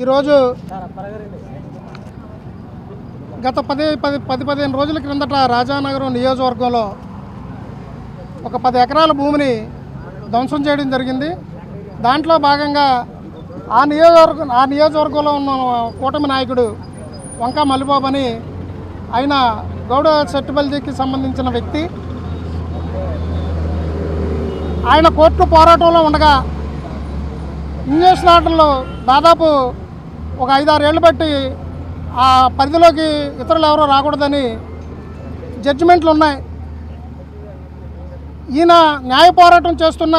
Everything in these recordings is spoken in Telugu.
ఈరోజు గత పది పది పది పదిహేను రోజుల క్రిందట రాజానగరం నియోజకవర్గంలో ఒక పది ఎకరాల భూమిని ధ్వంసం చేయడం జరిగింది. దాంట్లో భాగంగా ఆ నియోజకవర్గం ఆ నియోజకవర్గంలో ఉన్న కూటమి నాయకుడు వంకా మల్లిబాబు అని ఆయన గౌడ సెట్టుబల్జీకి సంబంధించిన వ్యక్తి. ఆయన కోర్టు పోరాటంలో ఉండగా ఇంజక్షన్ ఆర్డర్లు దాదాపు ఒక ఐదారు ఏళ్ళు బట్టి ఆ పరిధిలోకి ఇతరులు ఎవరో రాకూడదని జడ్జిమెంట్లు ఉన్నాయి. ఈయన న్యాయ పోరాటం చేస్తున్న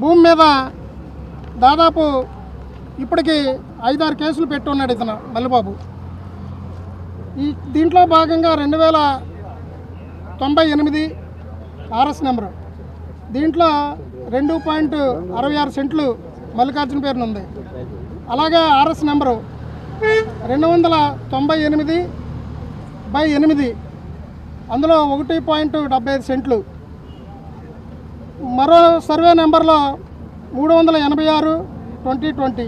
భూమి మీద దాదాపు ఇప్పటికి ఐదారు కేసులు పెట్టి ఉన్నాడు ఇతను మల్లిబాబు. ఈ దీంట్లో భాగంగా రెండు వేల తొంభై ఎనిమిది ఆర్ఎస్ నెంబరు. దీంట్లో రెండు పాయింట్ అరవై ఆరు సెంట్లు మల్లికార్జున పేరున ఉంది. అలాగే ఆర్ఎస్ నెంబరు రెండు వందల తొంభై ఎనిమిది బై ఎనిమిది. అందులో ఒకటి పాయింట్ డెబ్బై ఐదు సెంట్లు. మరో సర్వే నెంబర్లో మూడు వందల ఎనభై ఆరు ట్వంటీ ట్వంటీ.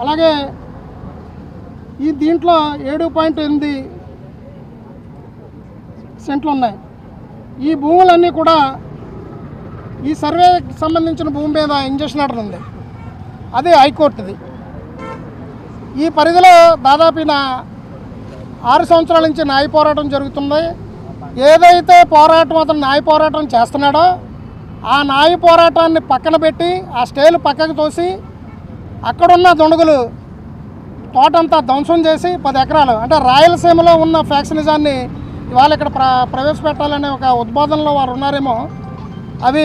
అలాగే ఈ దీంట్లో ఏడు పాయింట్ ఎనిమిది సెంట్లు ఉన్నాయి. ఈ భూములన్నీ కూడా ఈ సర్వేకి సంబంధించిన భూమి మీద ఇంజక్షన్ ఆర్డర్ ఉంది. అది హైకోర్టుది. ఈ పరిధిలో దాదాపు నా ఆరు సంవత్సరాల నుంచి న్యాయ పోరాటం జరుగుతుంది. ఏదైతే పోరాటం అతను న్యాయ పోరాటం చేస్తున్నాడో ఆ న్యాయ పోరాటాన్ని పక్కన పెట్టి ఆ స్టేలు పక్కకు తోసి అక్కడున్న దొండగులు తోటంతా ధ్వంసం చేసి పది ఎకరాలు. అంటే రాయలసీమలో ఉన్న ఫ్యాక్షనిజాన్ని ఇవాళ ఇక్కడ ప్ర ప్రవేశపెట్టాలనే ఒక ఉద్బోధనలో వారు ఉన్నారేమో. అవి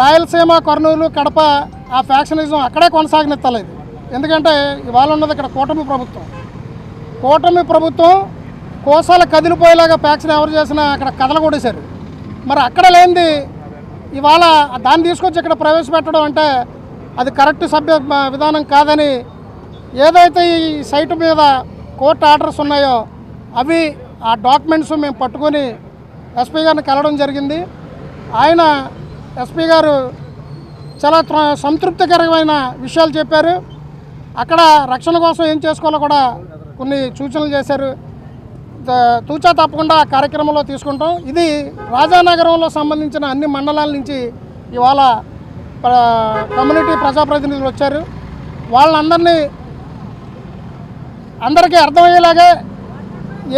రాయలసీమ కర్నూలు కడప ఆ ఫ్యాక్షనిజం అక్కడే కొనసాగనెత్తలేదు. ఎందుకంటే ఇవాళ ఉన్నది ఇక్కడ కూటమి ప్రభుత్వం. కూటమి ప్రభుత్వం కోసాల కదిలిపోయేలాగా ఫ్యాక్షన్ ఎవరు చేసినా అక్కడ కథలు కొట్టేశారు. మరి అక్కడ లేనిది ఇవాళ దాన్ని తీసుకొచ్చి ఇక్కడ ప్రవేశపెట్టడం అంటే అది కరెక్ట్ సభ్య విధానం కాదని ఏదైతే ఈ సైటు మీద కోర్టు ఆర్డర్స్ ఉన్నాయో అవి ఆ డాక్యుమెంట్స్ మేము పట్టుకొని ఎస్పీ గారిని కలవడం జరిగింది. ఆయన ఎస్పీ గారు చాలా త్ర- సంతృప్తికరమైన విషయాలు చెప్పారు. అక్కడ రక్షణ కోసం ఏం చేసుకోవాలో కూడా కొన్ని సూచనలు చేశారు. తూచా తప్పకుండా కార్యక్రమంలో తీసుకుంటాం. ఇది రాజానగరంలో సంబంధించిన అన్ని మండలాల నుంచి ఇవాళ కమ్యూనిటీ ప్రజాప్రతినిధులు వచ్చారు. వాళ్ళందరినీ అందరికీ అర్థమయ్యేలాగే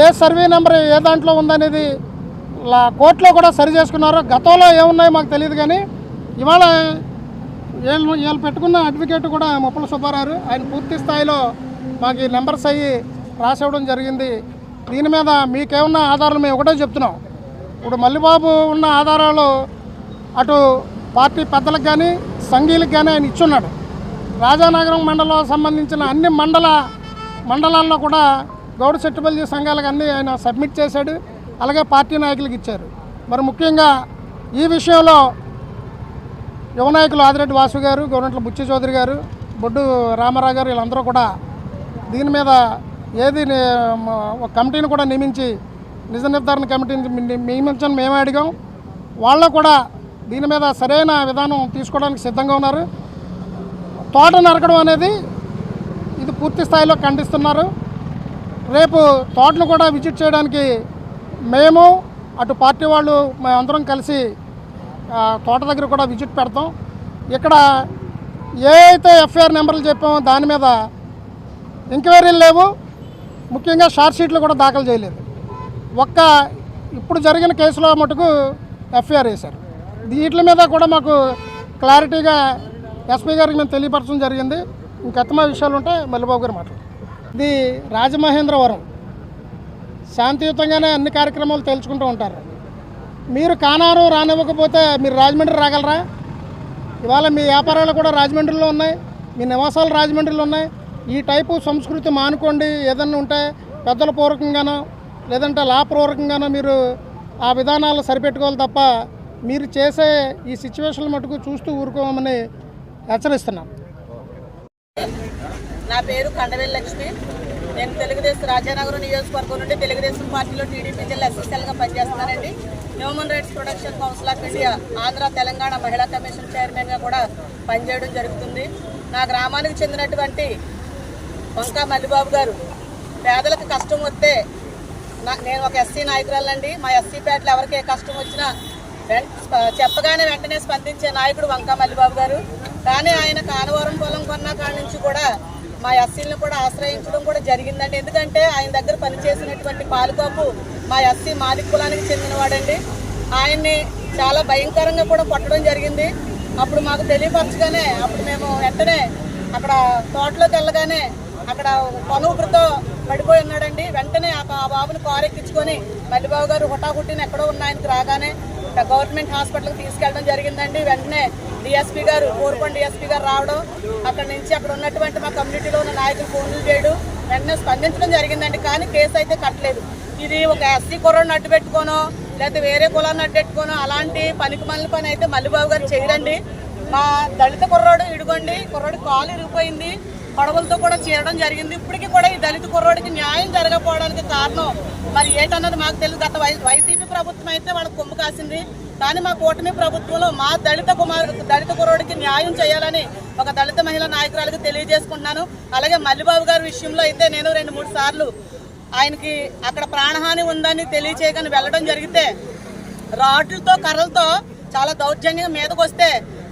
ఏ సర్వే నెంబర్ ఏ దాంట్లో ఉందనేది లా- కోర్టులో కూడా సరి చేసుకున్నారు. గతంలో ఏమున్నాయో మాకు తెలియదు కానీ ఇవాళ వీళ్ళు వీళ్ళు పెట్టుకున్న అడ్వకేట్ కూడా ముప్పల సుబ్బారావు ఆయన పూర్తి స్థాయిలో మాకు ఈ నెంబర్స్ అయ్యి రాసివ్వడం జరిగింది. దీని మీద మీకేమన్నా ఆధారాలు మేము ఒకటే చెప్తున్నాం. ఇప్పుడు మల్లిబాబు ఉన్న ఆధారాలు అటు పార్టీ పెద్దలకు కానీ సంఘీలకు కానీ ఆయన ఇచ్చున్నాడు. రాజానగరం మండలం సంబంధించిన అన్ని మండల మండలాల్లో కూడా గౌడ సెట్టుబల్జీ సంఘాలకు అన్నీ ఆయన సబ్మిట్ చేశాడు. అలాగే పార్టీ నాయకులకు ఇచ్చారు. మరి ముఖ్యంగా ఈ విషయంలో యువ నాయకులు ఆదిరెడ్డి వాసు గారు గవర్నమెంట్ల బుచ్చి చౌదరి గారు బొడ్డు రామారావు గారు వీళ్ళందరూ కూడా దీని మీద ఏది ఒక కమిటీని కూడా నియమించి నిజ నిర్ధారణ కమిటీని నియమించని మేమే అడిగాం. వాళ్ళు కూడా దీని మీద సరైన విధానం తీసుకోవడానికి సిద్ధంగా ఉన్నారు. తోట నరకడం అనేది ఇది పూర్తి స్థాయిలో ఖండిస్తున్నారు. రేపు తోటను కూడా విజిట్ చేయడానికి మేము అటు పార్టీ వాళ్ళు మేమందరం కలిసి తోట దగ్గర కూడా విజిట్ పెడతాం. ఇక్కడ ఏ అయితే ఎఫ్ఐఆర్ నెంబర్లు చెప్పామో దాని మీద ఎంక్వైరీలు లేవు. ముఖ్యంగా షార్ట్ షీట్లు కూడా దాఖలు చేయలేదు. ఒక్క ఇప్పుడు జరిగిన కేసులో మటుకు ఎఫ్ఐఆర్ వేశారు. వీటి మీద కూడా మాకు క్లారిటీగా ఎస్పీ గారికి మేము తెలియపరచడం జరిగింది. ఇంకెత్తమా విషయాలు ఉంటే మల్లిబాబు గారు మాట్లాడు ఇది రాజమహేంద్రవరం. శాంతియుతంగానే అన్ని కార్యక్రమాలు తెలుసుకుంటూ ఉంటారు. మీరు కానారు రానివ్వకపోతే మీరు రాజమండ్రి రాగలరా? ఇవాళ మీ వ్యాపారాలు కూడా రాజమండ్రిలో ఉన్నాయి. మీ నివాసాలు రాజమండ్రిలో ఉన్నాయి. ఈ టైపు సంస్కృతి మానుకోండి. ఏదన్నా ఉంటే పెద్దల పూర్వకంగానో లేదంటే లాపూర్వకంగానో మీరు ఆ విధానాలు సరిపెట్టుకోవాలి తప్ప మీరు చేసే ఈ సిచ్యువేషన్ మటుకు చూస్తూ ఊరుకోమని హెచ్చరిస్తున్నాం. నా పేరు కండవేల్ లక్ష్మి. నేను తెలుగుదేశం రాజానగరం నియోజకవర్గం నుండి తెలుగుదేశం పార్టీలో టీడీపీ జిల్లా ఎస్ఎస్ఎల్గా పనిచేస్తున్నానండి. Human rights protection council of India Andhra Telangana మహిళా కమిషన్ చైర్మన్గా కూడా పనిచేయడం జరుగుతుంది. నా గ్రామానికి చెందినటువంటి వంకా మల్లిబాబు గారు పేదలకు కష్టం వస్తే నా- నేను ఒక ఎస్సీ నాయకురాలండి. మా ఎస్సీ పేటలో ఎవరికి ఏ కష్టం వచ్చినా చెప్పగానే వెంటనే స్పందించే నాయకుడు వంకా మల్లిబాబు గారు. కానీ ఆయన కానవరం పొలం కొన్న కాడి నుంచి కూడా మా ఎస్సీలను కూడా ఆశ్రయించడం కూడా జరిగిందండి. ఎందుకంటే ఆయన దగ్గర పనిచేసినటువంటి పాలుకాపు మా ఎస్సీ మాలిక్ కులానికి చెందినవాడండి. ఆయన్ని చాలా భయంకరంగా కూడా కొట్టడం జరిగింది. అప్పుడు మాకు తెలియపరచగానే అప్పుడు మేము వెంటనే అక్కడ తోటలోకి వెళ్ళగానే అక్కడ కొన పడిపోయి ఉన్నాడండి. వెంటనే ఆ ఆ బాబుని కారు ఎక్కించుకొని మల్లిబాబు గారు హుటాహుట్టిన ఎక్కడో ఉన్న రాగానే గవర్నమెంట్ హాస్పిటల్కి తీసుకెళ్ళడం జరిగిందండి. వెంటనే డిఎస్పీ గారు కోరుకొని డిఎస్పీ గారు రావడం అక్కడ నుంచి అక్కడ ఉన్నటువంటి మా కమ్యూనిటీలో ఉన్న నాయకులు ఫోన్లు చేయడం వెంటనే స్పందించడం జరిగిందండి. కానీ కేసు అయితే కట్టలేదు. ఇది ఒక ఎస్సీ కుర్రాడిని అడ్డు పెట్టుకోనో లేకపోతే వేరే కులాన్ని అడ్డెట్టుకోనో అలాంటి పనికి మళ్ళీ పని అయితే మల్లిబాబు గారు చేయరండి మా దళిత కుర్రాడు ఇడుగోండి కుర్రాడు కాలు ఇరిగిపోయింది. పడవలతో కూడా చేరడం జరిగింది. ఇప్పటికీ కూడా ఈ దళిత కుర్రోడికి న్యాయం జరగకపోవడానికి కారణం మరి ఏంటన్నది మాకు తెలియదు. గత వై వైసీపీ ప్రభుత్వం అయితే వాళ్ళకి కొమ్ము కాసింది. కానీ మా కూటమి ప్రభుత్వంలో మా దళిత కుమార్ దళిత కుర్రోడికి న్యాయం చేయాలని ఒక దళిత మహిళా నాయకురాలకు తెలియజేసుకుంటున్నాను. అలాగే మల్లిబాబు గారి విషయంలో అయితే నేను రెండు మూడు సార్లు ఆయనకి అక్కడ ప్రాణహాని ఉందని తెలియచేయగానే వెళ్ళడం జరిగితే రాడ్లతో కర్రలతో చాలా దౌర్జన్యంగా మీదకొస్తే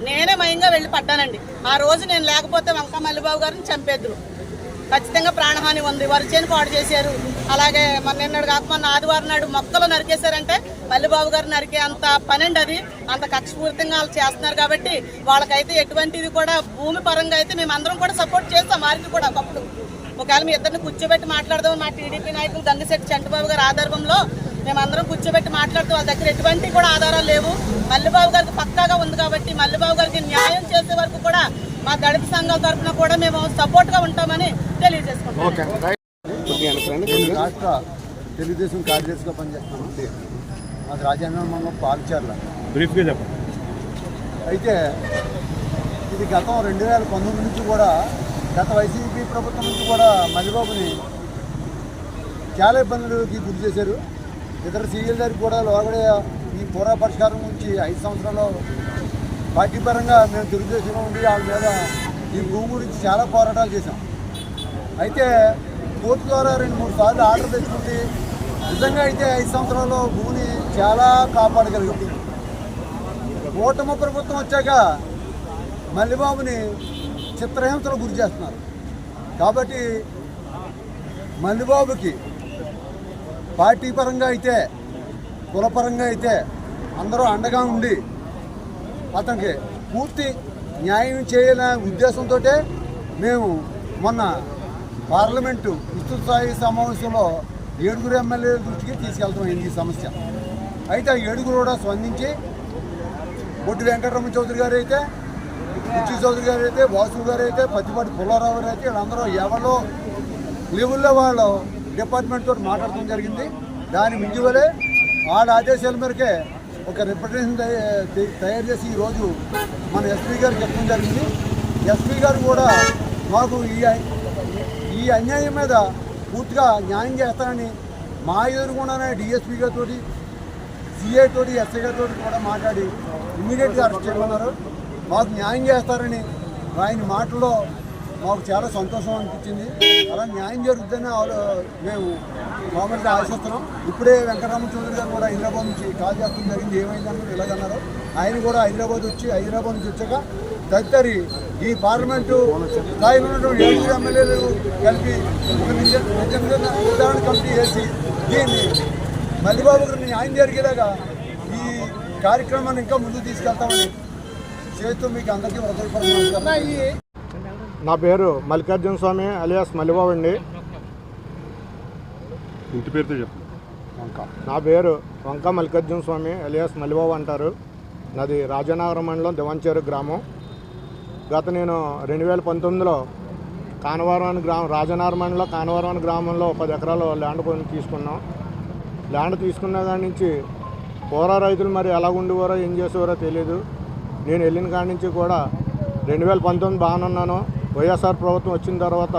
నేనే మయంగా వెళ్ళి పడ్డానండి. ఆ రోజు నేను లేకపోతే వంక మల్లిబాబు గారిని చంపేద్దురు. ఖచ్చితంగా ప్రాణహాని ఉంది. వరి చేను పాడు చేశారు. అలాగే మన నిన్నడు కాక మొన్న ఆదివారం నాడు మొక్కలు నరికేశారంటే మల్లిబాబు గారు నరికే అంత పనండి అది. అంత కక్షపూరితంగా వాళ్ళు చేస్తున్నారు కాబట్టి వాళ్ళకైతే ఎటువంటిది కూడా భూమి పరంగా అయితే మేము అందరం కూడా సపోర్ట్ చేస్తాం. వారికి కూడా ఒకప్పుడు. ఒకవేళ మీ ఇద్దరిని కూర్చోబెట్టి మాట్లాడదాం మా టీడీపీ నాయకులు గంగశెట్టి చంటిబాబు గారు ఆధారంలో మేమందరం కూర్చోబెట్టి మాట్లాడుతూ వాళ్ళ దగ్గర ఎటువంటి కూడా ఆధారాలు లేవు. మల్లిబాబు గారికి పక్కాగా ఉంది కాబట్టి మల్లిబాబు గారికి న్యాయం చేసే వరకు కూడా మా దళిత సంఘాల తరఫున కూడా మేము సపోర్ట్గా ఉంటామని తెలియజేసుకుంటాం రాష్ట్ర తెలుగుదేశం కార్యదర్శిగా పనిచేస్తున్నాను మాది రాజేంద్ర మండలం పాలచర్ల. బ్రీఫ్గా చెప్పండి. అయితే ఇది గతం రెండు వేల పంతొమ్మిది నుంచి కూడా గత వైసీపీ ప్రభుత్వం నుంచి కూడా మల్లిబాబుని చాలా ఇబ్బందులకి గురి చేశారు. ఇతర సీఎల్ దగ్గర కూడా లోగడే ఈ పూర్వ పరిష్కారం గురించి ఐదు సంవత్సరాలు పార్టీ పరంగా మేము తెలుగుదేశంలో ఉండి వాళ్ళ మీద ఈ భూమి గురించి చాలా పోరాటాలు చేశాం. అయితే కోర్టు ద్వారా రెండు మూడు సార్లు ఆర్డర్ తెచ్చుకుంటే నిజంగా అయితే ఐదు సంవత్సరాల్లో భూమిని చాలా కాపాడగలిగింది కూటమి ప్రభుత్వం వచ్చాక మల్లిబాబుని చిత్రహింసలు గురి చేస్తున్నారు. కాబట్టి మల్లిబాబుకి పార్టీ పరంగా అయితే కులపరంగా అయితే అందరూ అండగా ఉండి అతనికి పూర్తి న్యాయం చేయాలనే ఉద్దేశంతో మేము మొన్న పార్లమెంటు విస్తృత స్థాయి సమావేశంలో ఏడుగురు ఎమ్మెల్యేల దృష్టికి తీసుకెళ్తామైంది ఈ సమస్య. అయితే ఆ ఏడుగురు కూడా స్పందించి బొడ్డు వెంకటరమణ చౌదరి గారు అయితే బుచ్చి చౌదరి గారు అయితే వాసు గారు అయితే పత్తిపాటి పుల్లారావు గారు అయితే వీళ్ళందరూ ఎవరో లెవెల్లో వాళ్ళు డిపార్ట్మెంట్ తోటి మాట్లాడటం జరిగింది. దాని మించివలే వాళ్ళ ఆదేశాల మేరకే ఒక రిప్రజెంటేషన్ తయారు చేసి ఈరోజు మన ఎస్పీ గారు చెప్పడం జరిగింది. ఎస్పీ గారు కూడా మాకు ఈ ఈ అన్యాయం మీద పూర్తిగా న్యాయం చేస్తానని మా ఎదురుకుండానే డిఎస్పీ గారితో సిఐ తోటి ఎస్ఐ గారితో కూడా మాట్లాడి ఇమీడియట్గా అరెస్ట్ చేయమన్నారు. మాకు న్యాయం చేస్తారని ఆయన మాటల్లో మాకు చాలా సంతోషం అనిపించింది. అలా న్యాయం జరుగుతుందని మేము మామూలుగా ఆశిస్తున్నాం. ఇప్పుడే వెంకటరామ చౌదరి గారు కూడా హైదరాబాద్ నుంచి కాల్ చేస్తాం జరిగింది. ఏమైందన్నారు ఇలాగన్నారు ఆయన కూడా హైదరాబాద్ వచ్చి హైదరాబాద్ నుంచి వచ్చాక తదితరి ఈ పార్లమెంటు స్థాయిలో ఉన్నటువంటి ఏడుగురు ఎమ్మెల్యేలు కలిపి ఒక నిర్ధారణ కమిటీ వేసి దీన్ని మల్లిబాబు గారిని న్యాయం జరిగేలాగా ఈ కార్యక్రమాన్ని ఇంకా ముందుకు తీసుకెళ్తామని చేస్తూ మీకు అందరికీ హృదయపూర్వక నా పేరు మల్లికార్జున స్వామి అలియాస్ మల్లిబాబు అండి ఇంటి పేరుతో చెప్పు. నా పేరు వంక మల్లికార్జున స్వామి అలియాస్ మల్లిబాబు అంటారు. నాది రాజనగరం మండలం దివంచేరు గ్రామం. గత నేను రెండు వేల పంతొమ్మిదిలో కానవరం అనే గ్రామం రాజనగరం మండలం కానవరం అనే గ్రామంలో పది ఎకరాలు ల్యాండ్ కొని తీసుకున్నాం. ల్యాండ్ తీసుకున్న కాడి నుంచి పూర్వ రైతులు మరి ఎలా ఉండేవారో ఏం చేసేవారో తెలియదు నేను వెళ్ళిన కాడి నుంచి కూడా రెండు వేల పంతొమ్మిది బాగానే ఉన్నాను. వైఎస్ఆర్ ప్రభుత్వం వచ్చిన తర్వాత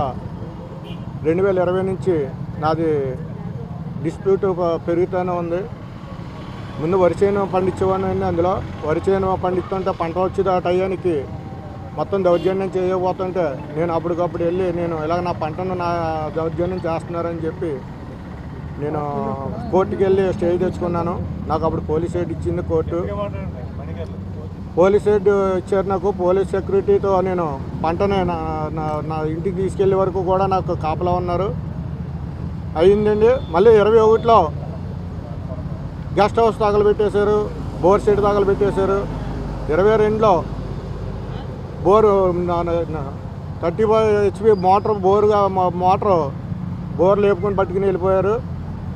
రెండు వేల ఇరవై నుంచి నాది డిస్ప్యూట్ పెరుగుతూనే ఉంది. ముందు వరి చేను పండించేవాడిని అందులో. వరిచేను పండిస్తుంటే పంట వచ్చేది ఆ టయానికి మొత్తం దౌర్జన్యం చేయకపోతుంటే నేను అప్పటికప్పుడు వెళ్ళి నేను ఇలాగ నా పంటను నా దౌర్జన్యం చేస్తున్నారని చెప్పి నేను కోర్టుకి వెళ్ళి స్టే తెచ్చుకున్నాను. నాకు అప్పుడు పోలీస్ ఎయిడ్ ఇచ్చింది కోర్టు. పోలీస్ హెడ్ ఇచ్చారు నాకు పోలీస్ సెక్యూరిటీతో నేను పంటనే నా నా- నా ఇంటికి తీసుకెళ్ళే వరకు కూడా నాకు కాపలా ఉన్నారు. అయ్యిందండి మళ్ళీ ఇరవై ఒకటిలో గెస్ట్ హౌస్ తగలబెట్టేశారు బోర్ షెడ్ తగలబెట్టేశారు. ఇరవై రెండులో bore thirty five HP motor బోరుగా motor bore లేపుకొని పట్టుకుని వెళ్ళిపోయారు.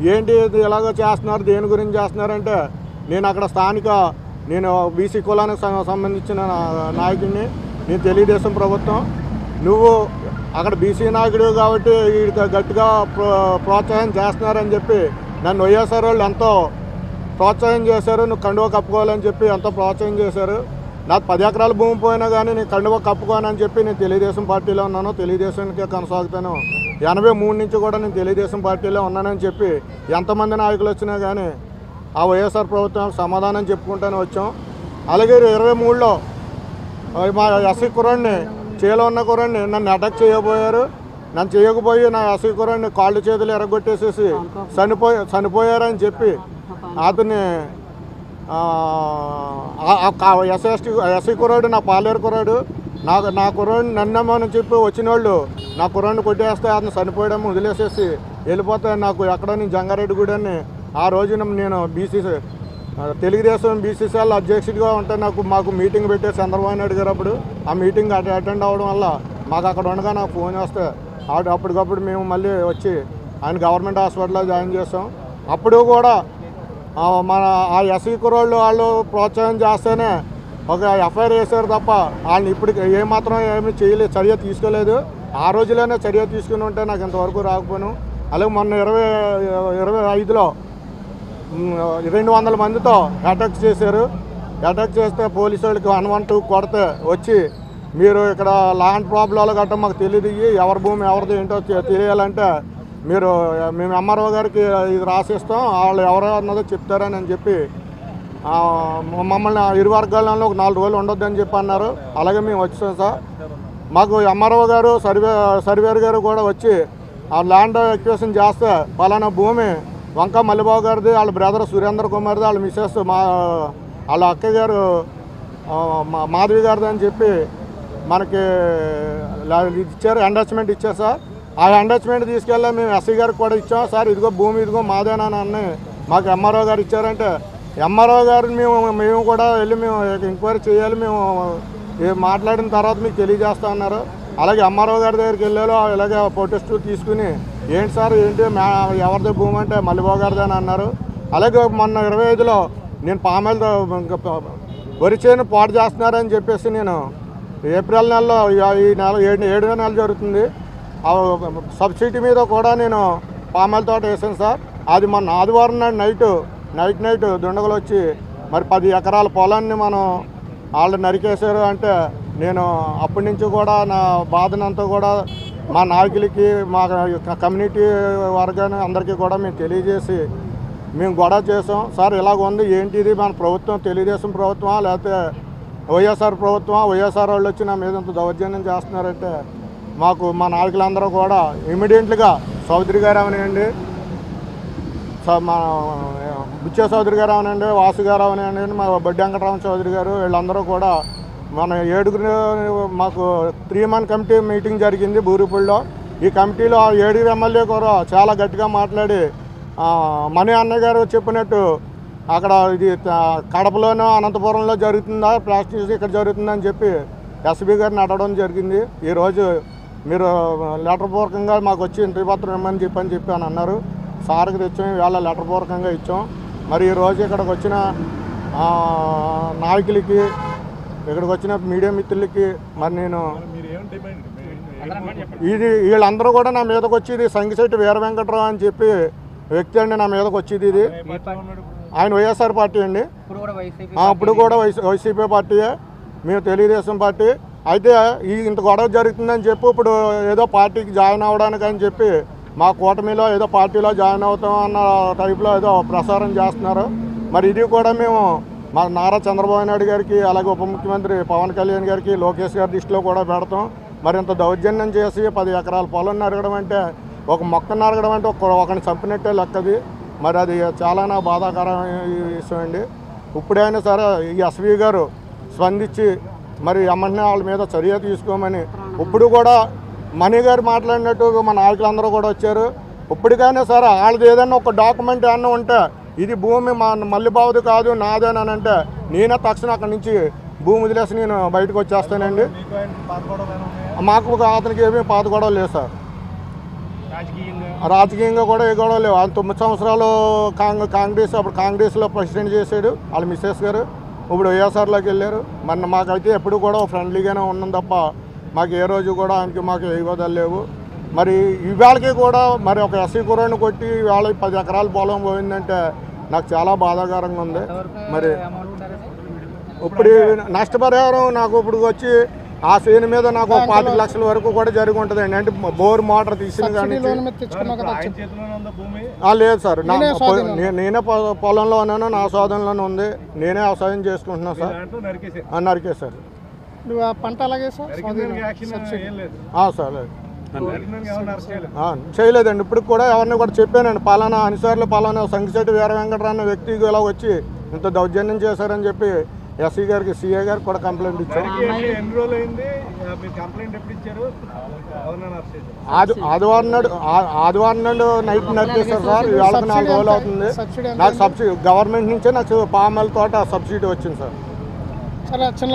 ఏంటి ఇది ఎలాగో చేస్తున్నారు? దేని గురించి చేస్తున్నారంటే నేను అక్కడ స్థానిక నేను బీసీ కులానికి సంబంధించిన నాయకుడిని నేను తెలుగుదేశం ప్రభుత్వం. నువ్వు అక్కడ బీసీ నాయకుడు కాబట్టి వీడికి గట్టిగా ప్రో ప్రోత్సాహం చేస్తున్నారని చెప్పి నన్ను వైఎస్ఆర్ వాళ్ళు ఎంతో ప్రోత్సాహం చేశారు. నువ్వు కండువ కప్పుకోవాలని చెప్పి ఎంతో ప్రోత్సాహం చేశారు. నాకు పది ఎకరాల భూమి పోయినా కానీ నేను కండువ కప్పుకోనని చెప్పి నేను తెలుగుదేశం పార్టీలో ఉన్నాను. తెలుగుదేశానికే కొనసాగుతాను. ఎనభై మూడు నుంచి కూడా నేను తెలుగుదేశం పార్టీలో ఉన్నానని చెప్పి ఎంతమంది నాయకులు వచ్చినా కానీ ఆ వైఎస్ఆర్ ప్రభుత్వం సమాధానం చెప్పుకుంటూనే వచ్చాం. అలాగే ఇరవై మూడులో మా ఎస్సీ కురాన్ని చేలో ఉన్న కురాన్ని నన్ను అటాక్ చేయబోయారు. నన్ను చేయకపోయి నా ఎస్సీ కురాన్ని కాళ్ళు చేతులు ఎరగొట్టేసేసి చనిపోయి చనిపోయారని చెప్పి అతన్ని ఎస్ఎస్టీ ఎస్సీ కుర్రాడు నా పాలేరు కుర్రాడు నా నా కుర్రాడిని నన్నమ్మని చెప్పి వచ్చిన వాళ్ళు నా కుర్రాడిని కొట్టేస్తే అతను చనిపోయడం వదిలేసేసి వెళ్ళిపోతే నాకు ఎక్కడ నేను జంగారెడ్డి అని ఆ రోజున నేను బీసీ తెలుగుదేశం బీసీసీఎల్ అధ్యక్షుడిగా ఉంటే నాకు మాకు మీటింగ్ పెట్టే చంద్రబాబు నాయుడు గారు అప్పుడు ఆ మీటింగ్ అటెండ్ అవ్వడం వల్ల మాకు అక్కడ ఉండగా నాకు ఫోన్ వస్తే ఆవిడ అప్పటికప్పుడు మేము మళ్ళీ వచ్చి ఆయన గవర్నమెంట్ హాస్పిటల్లో జాయిన్ చేస్తాం అప్పుడు కూడా మన ఆ ఎస్వి కురోళ్ళు వాళ్ళు ప్రోత్సాహం చేస్తేనే ఒక ఎఫ్ఐఆర్ వేశారు తప్ప వాళ్ళని ఇప్పుడు ఏమాత్రం ఏమి చేయలేదు చర్య తీసుకోలేదు. ఆ రోజులోనే చర్య తీసుకుని ఉంటే నాకు ఇంతవరకు రాకపోను. అలాగే మొన్న ఇరవై ఇరవై ఐదులో రెండు వందల మందితో అటాక్ చేశారు. అటాక్ చేస్తే పోలీసు వాళ్ళకి వన్ వన్ టూ కొడితే వచ్చి మీరు ఇక్కడ ల్యాండ్ ప్రాబ్లాలు గట్రా మాకు తెలియదు ఎవరి భూమి ఎవరిది ఏంటో తెలియాలంటే మీరు మేము ఎంఆర్ఓ గారికి ఇది రాసిస్తాం వాళ్ళు ఎవరో అన్నదో చెప్తారని అని చెప్పి మమ్మల్ని ఇరు వర్గాలలో ఒక నాలుగు రోజులు ఉండొద్దని చెప్పి అన్నారు. అలాగే మేము వచ్చాం సార్. మాకు ఎంఆర్ఓ గారు సర్వే సర్వేర్ గారు కూడా వచ్చి ఆ ల్యాండ్ ఎక్వేషన్ చేస్తే పలానా భూమి వంక మల్లిబాబు గారిది వాళ్ళ బ్రదర్ సురేంద్ర కుమార్ది వాళ్ళ మిస్సెస్ మా వాళ్ళ అక్క గారు మా మాధవి గారిది అని చెప్పి మనకి ఇది ఇచ్చారు ఎండాచ్మెంట్ ఇచ్చారు సార్. ఆ ఎండాచ్మెంట్ తీసుకెళ్ళి మేము ఎస్సీ గారికి కూడా ఇచ్చాం. సార్ ఇదిగో భూమి ఇదిగో మాదేనా అని మాకు ఎంఆర్ఓ గారు ఇచ్చారంటే ఎంఆర్ఓ గారిని మేము మేము కూడా వెళ్ళి మేము ఎంక్వైరీ చేయాలి. మేము మాట్లాడిన తర్వాత మీకు తెలియజేస్తా ఉన్నారు అలాగే ఎంఆర్ఓ గారి దగ్గరికి వెళ్ళారు ఇలాగే ప్రొటెస్ట్ తీసుకుని ఏంటి సార్ ఏంటి? ఎవరిది భూమి అంటే మల్లిబాబు అని అన్నారు. అలాగే మొన్న ఇరవై ఐదులో నేను పామెలతో వరి చేను పాటు చేస్తున్నారని చెప్పేసి నేను ఏప్రిల్ నెలలో ఈ- నెల ఏడు ఏడవ నెల జరుగుతుంది. సబ్సిడీ మీద కూడా నేను పామాయిల్ తోట వేసాను సార్. అది మొన్న ఆదివారం నాడు నైట్ నైట్ నైట్ దుండగలు వచ్చి మరి పది ఎకరాల పొలాన్ని మనం వాళ్ళు నరికేశారు అంటే నేను అప్పటి నుంచి కూడా నా బాధనంతా కూడా మా నాయకులకి మా కమ్యూనిటీ వర్గాన్ని అందరికీ కూడా మేము తెలియజేసి మేము గొడవ చేసాం సార్ ఇలాగ ఉంది. ఏంటిది? మన ప్రభుత్వం తెలుగుదేశం ప్రభుత్వమా? లేకపోతే వైఎస్ఆర్ ప్రభుత్వమా? వైఎస్ఆర్ వాళ్ళు వచ్చి నా మీద ఇంత దౌర్జన్యం చేస్తున్నారంటే మాకు మా నాయకులందరూ కూడా ఇమీడియట్గా చౌదరి గారు అవనండి స- మా బుచ్చే చౌదరి గారు అవనండి వాసు గారు అవనండి మా బొడ్డి వెంకటరామ చౌదరి గారు వీళ్ళందరూ కూడా మన ఏడుగురు మాకు త్రీ మంత్ కమిటీ మీటింగ్ జరిగింది బూరిపూడిలో. ఈ కమిటీలో ఏడుగురు ఎమ్మెల్యే కూడా చాలా గట్టిగా మాట్లాడి మణి అన్నయ్య గారు చెప్పినట్టు అక్కడ ఇది కడపలోనో అనంతపురంలో జరుగుతుందా ప్లాస్టిక్ ఇక్కడ జరుగుతుందని చెప్పి ఎస్బీ గారిని అడగడం జరిగింది. ఈరోజు మీరు లెటర్ పూర్వకంగా మాకు వచ్చి ఇంటి పత్రం ఇమ్మని చెప్పి అని చెప్పి అని అన్నారు. సార్కి తెచ్చాం ఇవాళ లెటర్ పూర్వకంగా ఇచ్చాం. మరి ఈరోజు ఇక్కడికి వచ్చిన నాయకులకి ఇక్కడికి వచ్చిన మీడియా మిత్రులకి మరి నేను ఇది వీళ్ళందరూ కూడా నా మీదకి వచ్చి ఇది సంగిశెట్టి వీర వెంకట్రావు అని చెప్పి వ్యక్తి అండి నా మీదకి వచ్చేది ఇది. ఆయన వైఎస్ఆర్ పార్టీ అండి. ఆ, ఇప్పుడు కూడా వైసీ వైసీపీ పార్టీయే. మేము తెలుగుదేశం పార్టీ. అయితే ఈ ఇంత గొడవ జరుగుతుందని చెప్పి ఇప్పుడు ఏదో పార్టీకి జాయిన్ అవ్వడానికి అని చెప్పి మా కూటమిలో ఏదో పార్టీలో జాయిన్ అవుతాం అన్న టైప్లో ఏదో ప్రసారం చేస్తున్నారు. మరి ఇది కూడా మేము మా నారా చంద్రబాబు నాయుడు గారికి అలాగే ఉప ముఖ్యమంత్రి పవన్ కళ్యాణ్ గారికి లోకేష్ గారి దృష్టిలో కూడా పెడతాం. మరింత దౌర్జన్యం చేసి పది ఎకరాల పొలం నరగడం అంటే ఒక మొక్క నరగడం అంటే ఒక ఒకరిని చంపినట్టే లెక్కది మరి అది చాలానా బాధాకరమైన విషయం అండి. ఇప్పుడైనా సరే ఈ ఎస్వి గారు స్పందించి మరి ఎమ్మెల్యే వాళ్ళ మీద చర్య తీసుకోమని. ఇప్పుడు కూడా మణి గారు మాట్లాడినట్టు మా నాయకులందరూ కూడా వచ్చారు. ఇప్పటికైనా సరే వాళ్ళది ఏదైనా ఒక డాక్యుమెంట్ ఏమన్నా ఉంటే ఇది భూమి మా మల్లిబావుది కాదు నాదేనని అంటే నేనే తక్షణం అక్కడి నుంచి భూమి వదిలేసి నేను బయటకు వచ్చేస్తానండి. మాకు అతనికి ఏమీ పాత గొడవ లేదు సార్. రాజకీయంగా కూడా ఏ గొడవ లేవు. ఆయన తొమ్మిది సంవత్సరాలు కాంగ్ కాంగ్రెస్ అప్పుడు కాంగ్రెస్లో ప్రెసిడెంట్ చేశాడు వాళ్ళ మిస్సెస్ గారు. ఇప్పుడు వైఎస్ఆర్లోకి వెళ్ళారు. మరి మాకైతే ఎప్పుడు కూడా ఫ్రెండ్లీగానే ఉన్నాం తప్ప మాకు ఏ రోజు కూడా ఆయనకి మాకు ఏ వివాదాలు లేవు. మరి ఇవాళకి కూడా మరి ఒక ఎస్సీ కుర్రాన్ని కొట్టి ఇవాళ పది ఎకరాల పొలం పోయిందంటే నాకు చాలా బాధాకరంగా ఉంది. మరి ఇప్పుడు నష్టపరిహారం నాకు ఇప్పుడు వచ్చి ఆ సేను మీద నాకు ఒక పాతిక లక్షల వరకు కూడా జరిగి ఉంటుందండి. అంటే బోర్ మోటార్ తీసిన కానీ లేదు సార్. నా నేనే పొలంలో ఉన్నాను నా స్వాధీనంలోనే ఉంది. నేనే వ్యవసాయం చేసుకుంటున్నాను సార్. నువ్వు ఆ పంట అలాగే సార్? సార్ లేదు. చేయలేదండి. ఇప్పుడు కూడా ఎవరిని కూడా చెప్పానండి. పలానా అనిసార్లు పలానా సంకిశెట్టి వీర వెంకటరావు అనే వ్యక్తి ఇలా వచ్చి ఇంత దౌర్జన్యం చేశారని చెప్పి ఎస్సీ గారికి సిఏ గారికి కూడా కంప్లైంట్ ఇచ్చాం ఇచ్చారు? ఆదివారం నాడు ఆ- ఆదివారం నాడు నైట్ నడిపేశారు సార్. ఇవాళకి నాలుగు రోజులు అవుతుంది. నాకు సబ్సిడీ గవర్నమెంట్ నుంచే నాకు పామాయిల్ తోట సబ్సిడీ వచ్చింది సార్. చిన్న